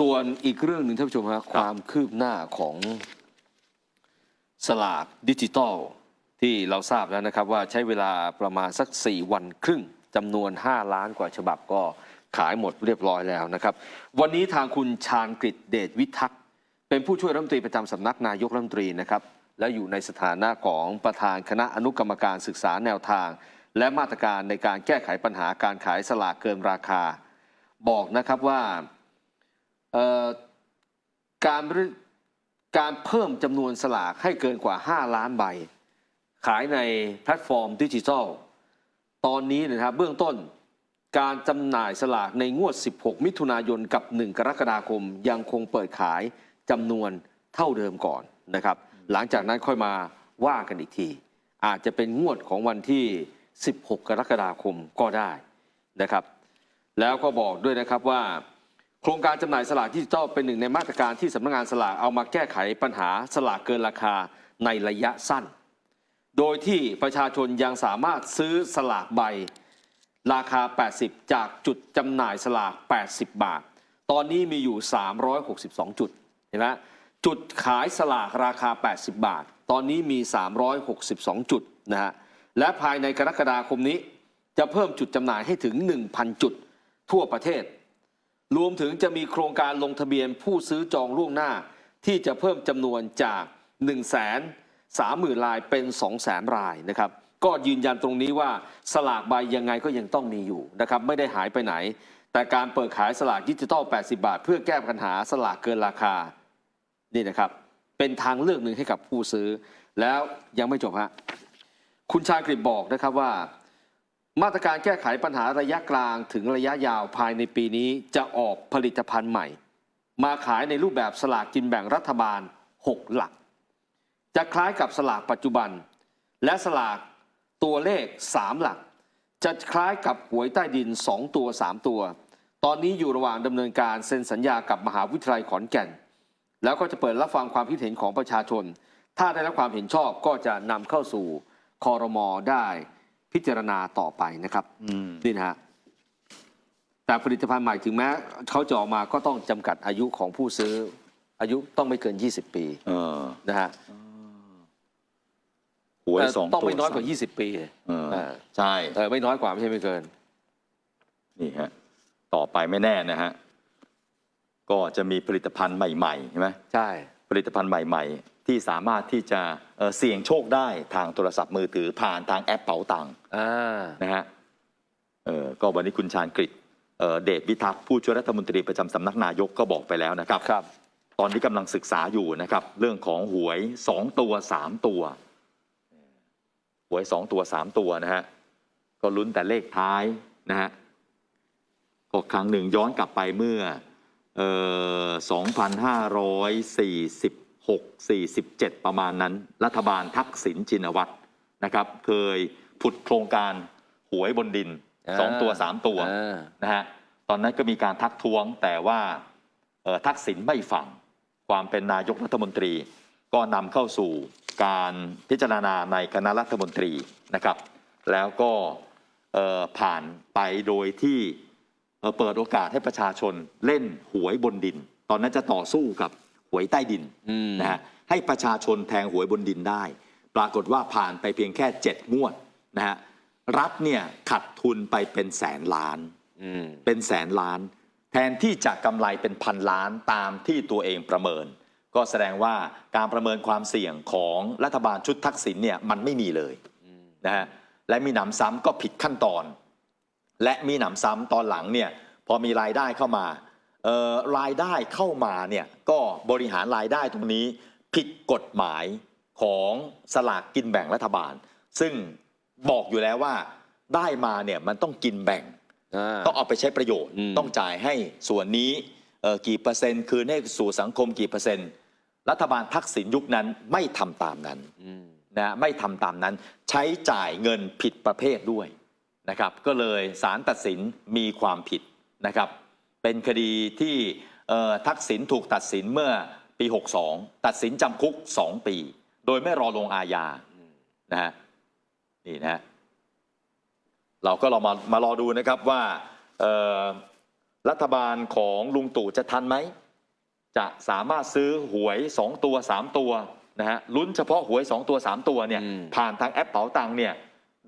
ส่วนอีกเรื่องหนึ่งท่านผู้ชมครับความคืบหน้าของสลากดิจิตอลที่เราทราบแล้วนะครับว่าใช้เวลาประมาณสัก 4 วันครึ่งจำนวน 5 ล้านกว่าฉบับก็ขายหมดเรียบร้อยแล้วนะครับ วันนี้ทางคุณชาญกฤษเดชวิทักษ์เป็นผู้ช่วยรัฐมนตรีประจำสำนักนายกรัฐมนตรีนะครับและอยู่ในสถานะของประธานคณะอนุกรรมการศึกษาแนวทาง และมาตรการในการแก้ไขปัญหาการขายสลากเกินราคา บอกนะครับว่าเอ่อ การการเพิ่มจำนวนสลากให้เกินกว่า 5 ล้านใบ ขายในแพลตฟอร์มดิจิทัล ตอนนี้นะครับเบื้องต้นการจำหน่ายสลากในงวด 16 มิถุนายนกับ 1 กรกฎาคมยังคงเปิดขายจำนวนเท่าเดิมก่อนนะครับ หลังจากนั้นค่อยมาว่ากันอีกที อาจจะเป็นงวดของวันที่ 16 กรกฎาคมก็ได้นะครับ แล้วก็บอกด้วยนะครับว่า โครงการจำหน่ายสลากดิจิทัลเป็นหนึ่งในมาตรการที่สำนักงานสลากเอามาแก้ไขปัญหาสลากเกินราคาในระยะสั้น โดยที่ประชาชนยังสามารถซื้อสลากใบ ราคา 80 จากจุดจำหน่ายสลาก 80 บาท ตอนนี้มีอยู่ 362 จุดเห็นไหมจุดขายสลากราคา 80 บาท ตอนนี้มี 362 จุดนะฮะและภายในกรกฎาคมนี้จะเพิ่มจุดจำหน่ายให้ถึง 1,000 จุด ทั่วประเทศ รวมถึงจะมีโครงการลงทะเบียนผู้ซื้อจองล่วงหน้า ที่จะเพิ่มจำนวนจาก 1 3 0 0 0 0 รายเป็น2 0 0 0 0 0รายนะครับก็ยืนยันตรงนี้ว่าสลากใบยังไงก็ยังต้องมีอยู่นะครับไม่ได้หายไปไหน แต่การเปิดขายสลากดิจิทัล80 บาท เพื่อแก้ปัญหาสลากเกินราคานี่นะครับเป็นทางเลือกหนึ่งให้กับผู้ซื้อ แล้วยังไม่จบฮะคุณชาญกฤษบอกนะครับว่า มาตรการแก้ไขปัญหาระยะกลางถึงระยะยาวภายในปีนี้จะออกผลิตภัณฑ์ใหม่ มาขายในรูปแบบสลากกินแบ่งรัฐบาล 6 หลัก จะคล้ายกับสลากปัจจุบัน และสลากตัวเลข 3 หลัก จะคล้ายกับหวยใต้ดิน 2 ตัว 3 ตัว ตอนนี้อยู่ระหว่างดำเนินการเซ็นสัญญากับมหาวิทยาลัยขอนแก่น แล้วก็จะเปิดรับฟังความคิดเห็นของประชาชน ถ้าได้รับความเห็นชอบก็จะนำเข้าสู่คอรมอได้ พิจารณาต่อไปนะครับอืมนี่นะฮะแต่ผลิตภัณฑ์ใหม่ถึงแม้เขาจะออกมาก็ต้องจำกัดอายุของผู้ซื้อ อายุต้องไม่เกิน 20 ปีเออนะฮะหวยแต่สองต้องตัวไม่น้อยกว่าสม20 ปีเออเออใช่ เออไม่น้อยกว่าไม่ใช่ไม่เกิน นี่ฮะ ต่อไปไม่แน่นะฮะ ก็จะมีผลิตภัณฑ์ใหม่ๆใช่ไหมใช่ ผลิตภัณฑ์ใหม่ๆ ที่สามารถที่จะเอ่อเสี่ยงโชคได้ทางโทรศัพท์มือถือผ่านทางแอปเป๋าตังค์อ่านะฮะเออก็วันนี้คุณชาญกฤษเอ่อเดชวิทักษ์ผู้ช่วยรัฐมนตรีประจำสำนักนายกก็บอกไปแล้วนะครับ ครับ ตอนนี้กำลังศึกษาอยู่นะครับ เรื่องของหวยสองตัวสามตัวหวยสองตัวสามตัวนะฮะก็ลุ้นแต่เลขท้ายนะฮะก็ครั้งหนึ่งย้อนกลับไปเมื่อ เอ่อ2546 47 ประมาณนั้น รัฐบาลทักษิณชินวัตรนะครับ เคยผุดโครงการหวยบนดินสองตัวสามตัวอ่านะฮะตอนนั้นก็มีการทักท้วงแต่ว่าเอ่อทักษิณไม่ฟังความเป็นนายกรัฐมนตรี ก็นำเข้าสู่การพิจารณาในคณะรัฐมนตรีนะครับ แล้วก็เอ่อผ่านไปโดยที่ เอ่อเปิดโอกาสให้ประชาชนเล่นหวยบนดิน ตอนนั้นจะต่อสู้กับหวยใต้ดินอืมนะฮะให้ประชาชนแทงหวยบนดินได้ ปรากฏว่าผ่านไปเพียงแค่เจ็ดงวดนะฮะรัฐเนี่ยขัดทุนไปเป็นแสนล้านอืมเป็นแสนล้าน แทนที่จะกำไรเป็นพันล้านตามที่ตัวเองประเมิน ก็แสดงว่าการประเมินความเสี่ยงของรัฐบาลชุดทักษิณเนี่ยมันไม่มีเลยนะฮะและมีหนำซ้ำก็ผิดขั้นตอน และมีหนำซ้ำตอนหลังเนี่ยพอมีรายได้เข้ามาเอ่อรายได้เข้ามาเนี่ยก็บริหารรายได้ตรงนี้ผิดกฎหมายของสลากกินแบ่งรัฐบาล ซึ่งบอกอยู่แล้วว่าได้มาเนี่ยมันต้องกินแบ่งอ่าต้องเอาไปใช้ประโยชน์อืมต้องจ่ายให้ส่วนนี้เอ่อกี่เปอร์เซ็นต์คืนให้สู่สังคมกี่เปอร์เซ็นต์ รัฐบาลทักษิณยุคนั้นไม่ทำตามนั้นอืมนะไม่ทำตามนั้น ใช้จ่ายเงินผิดประเภทด้วย นะครับก็เลยศาลตัดสินมีความผิดนะครับเป็นคดีที่เอ่อทักษิณถูกตัดสินเมื่อปี 62 ตัดสินจำคุก 2 ปี โดยไม่รอลงอาญานะฮะนี่นะฮะเราก็ลองมามารอดูนะครับว่าเอ่อรัฐบาลของลุงตู่จะทันไหม จะสามารถซื้อหวย 2 ตัว 3 ตัวนะฮะลุ้นเฉพาะหวย 2 ตัว 3 ตัวเนี่ยอืมผ่านทางแอปเป๋าตังค์เนี่ย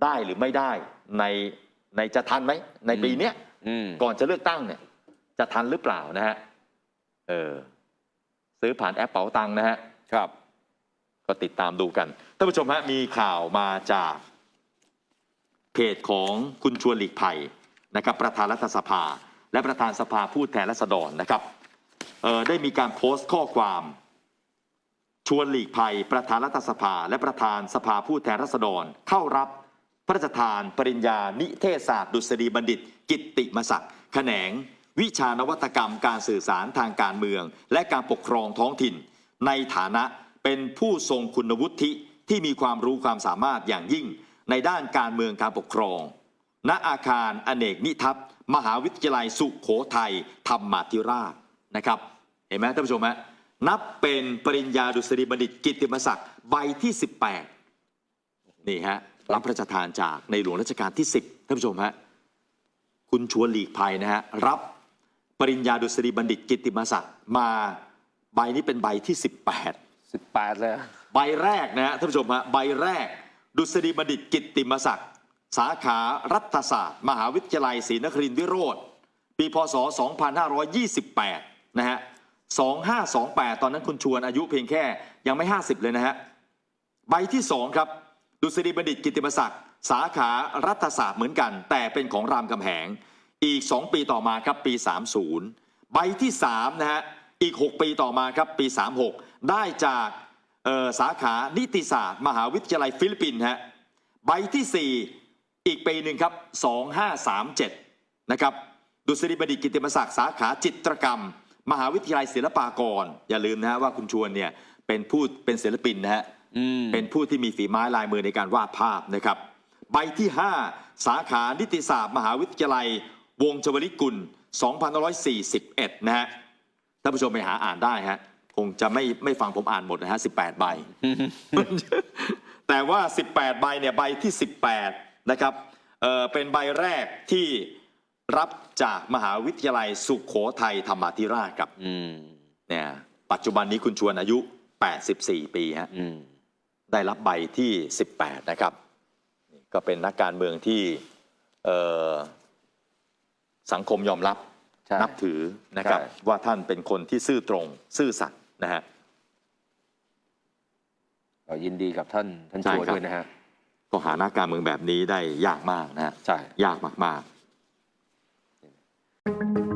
ได้หรือไม่ได้ ในในจะทันไหมในปีเนี้ยอืมก่อนจะเลือกตั้งเนี่ย จะทันหรือเปล่านะฮะเออซื้อผ่านแอปเป๋าตังค์นะฮะครับ ก็ติดตามดูกันท่านผู้ชมฮะมีข่าวมาจากเพจของคุณชวนหลีกภัยนะครับ ประธานรัฐสภา และประธานสภาผู้แทนราษฎรนะครับเอ่อได้มีการโพสต์ข้อความชวนหลีกภัย ประธานรัฐสภา และประธานสภาผู้แทนราษฎรเข้ารับพ ระราชทาน ปริญญา นิเทศศาสตร์ ดุษฎีบัณฑิต กิตติมศักดิ์แขนง วิชานวัตกรรม การสื่อสารทางการเมือง และการปกครองท้องถิ่น ในฐานะเป็นผู้ทรงคุณวุฒิที่มีความรู้ความสามารถอย่างยิ่ง ในด้านการเมืองการปกครอง ณอาคารอเนกนิทัศมหาวิทยาลัยสุขโขทัยธรรมาธิราชนะครับ เห็นไหมท่านผู้ชมฮะนับเป็นปริญญาดุษฎีบัณฑิตกิตติมศักดิ์ใบที่ 18 นี่ฮะ รับพระราชทานจากในหลวงรัชกาลที่ 10ท่านผู้ชมฮะคุณชวนหลีกภัยนะฮะรับปริญญาดุษฎีบัณฑิตกิตติมศักดิ์มาใบนี้เป็นใบที่ 18 18 เลยใบแรกนะฮะท่านผู้ชมฮะใบแรก ดุษฎีบัณฑิตกิตติมศักดิ์สาขารัฐศาสตร์ มหาวิทยาลัยศรีนครินทรวิโรธปีพศ 2528 นะฮะ 2528 ตอนนั้นคุณชวนอายุเพียงแค่ยังไม่ 50 เลยนะฮะ ใบที่ 2 ครับ ดุษฎีบัณฑิตกิติมศักดิ์สาขารัฐศาสตร์เหมือนกัน แต่เป็นของรามคำแหง อีก 2 ปีต่อมาครับปี 30 ใบที่3นะฮะอีก 6 ปีต่อมาครับปี 36 ได้จากสาขานิติศาสตร์ มหาวิทยาลัยฟิลิปปินส์ฮะใบทีสี่4 อีกปีหนึ่งครับ2537นะครับดุษฎีบัณฑิตกิติมศักดิ์สาขาจิตรกรรม มหาวิทยาลัยศิลปากร อย่าลืมนะฮะว่าคุณชวนเนี่ยเป็นผู้เป็นศิลปินนะฮะ เป็นผู้ที่มีฝีไม้ลายมือในการวาดภาพนะครับ ใบที่ 5 สาขานิติศาสตร์มหาวิทยาลัย วงศ์ชวลิกุล2541 นะฮะท่านผู้ชมไปหาอ่านได้ฮะคงจะไม่ไม่ฟังผมอ่านหมดนะฮะ18 ใบ แต่ว่า 18 ใบเนี่ยใบที่ 18 นะครับเอ่อเป็นใบแรกที่รับจากมหาวิทยาลัยสุขโขทัยธรรมาธิราชครับอืมเนี่ยปัจจุบันนี้คุณชวนอายุ 84 ปีฮะอืม ได้รับใบที่ 18 นะครับนี่ก็เป็นนักการเมืองที่เอ่อสังคมยอมรับใช่นับถือนะครับใช่ว่าท่านเป็นคนที่ซื่อตรง ซื่อสัตย์นะฮะก็ยินดีกับท่านท่านใช่ชัวครับด้วยนะฮะก็หานักการเมืองแบบนี้ได้ยากมากนะฮะใช่ยากมากๆ